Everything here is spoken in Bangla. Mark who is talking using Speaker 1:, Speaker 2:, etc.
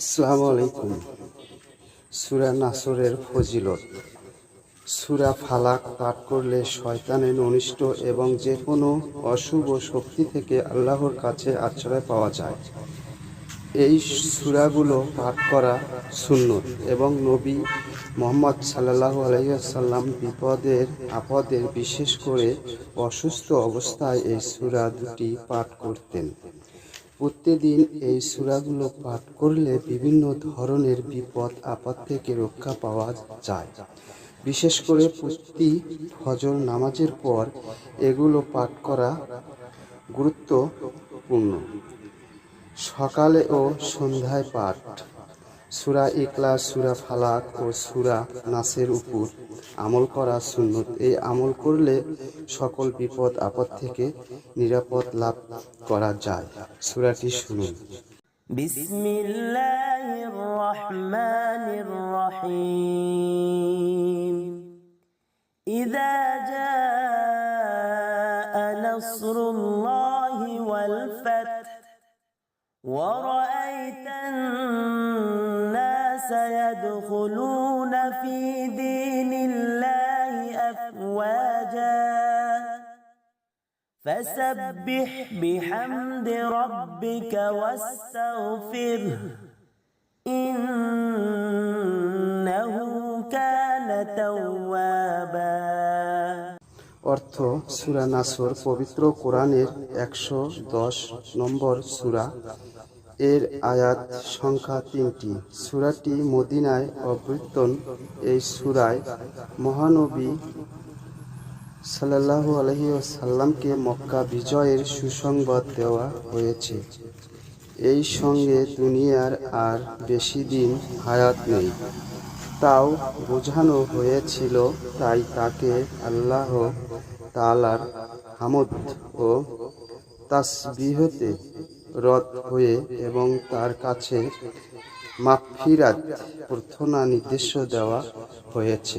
Speaker 1: আসসালামু আলাইকুম। সুরা নাসরের ফজিলত। সুরা ফালাক পাঠ করলে শয়তানের অনিষ্ট এবং যে কোনো অশুভ শক্তি থেকে আল্লাহর কাছে আশ্রয় পাওয়া যায়। এই সুরাগুলো পাঠ করা সুন্নত এবং নবী মোহাম্মদ সাল্লাহ আলাইসাল্লাম বিপদের আপদের বিশেষ করে অসুস্থ অবস্থায় এই সুরা দুটি পাঠ করতেন। প্রতিদিন এই সূরাগুলো পাঠ করলে বিভিন্ন ধরনের বিপদ, আপদ থেকে রক্ষা পাওয়া যায়। বিশেষ করে প্রতি হজর নামাজের পর এগুলো পাঠ করা গুরুত্বপূর্ণ। সকালে ও সন্ধ্যায় পাঠ। সুরা ইকলাস সুরা ফালাক ও সুরা নাসের উপর আমল করা সুন্নত এই আমল করলে সকল বিপদ আপদ থেকে নিরাপদ লাভ করা যায় সুরাটি শুনুন
Speaker 2: بسم الله الرحمن الرحيم إذا جاء نصر الله والفتح ورأيت الناس يدخلون في دين الله أفواجا فسبح بحمد ربك واستغفره إنه كان توابا
Speaker 1: অর্থ সুরা নাসর পবিত্র কোরআনের একশো দশ নম্বর সুরা এর আয়াত সংখ্যা তিনটি। সুরাটি মদিনায় অবৃত্তন এই সুরায় মহানবী সাল্লাল্লাহু আলহি সাল্লামকে মক্কা বিজয়ের সুসংবাদ দেওয়া হয়েছে। এই সঙ্গে দুনিয়ার আর বেশি দিন হায়াত নেই। তাও বোঝানো হয়েছিল, তাই তাকে আল্লাহ তালার হামদ ও তাসবিহতে রদ হয়ে এবং তার কাছে মাগফিরাত প্রার্থনা নির্দেশ দেওয়া হয়েছে।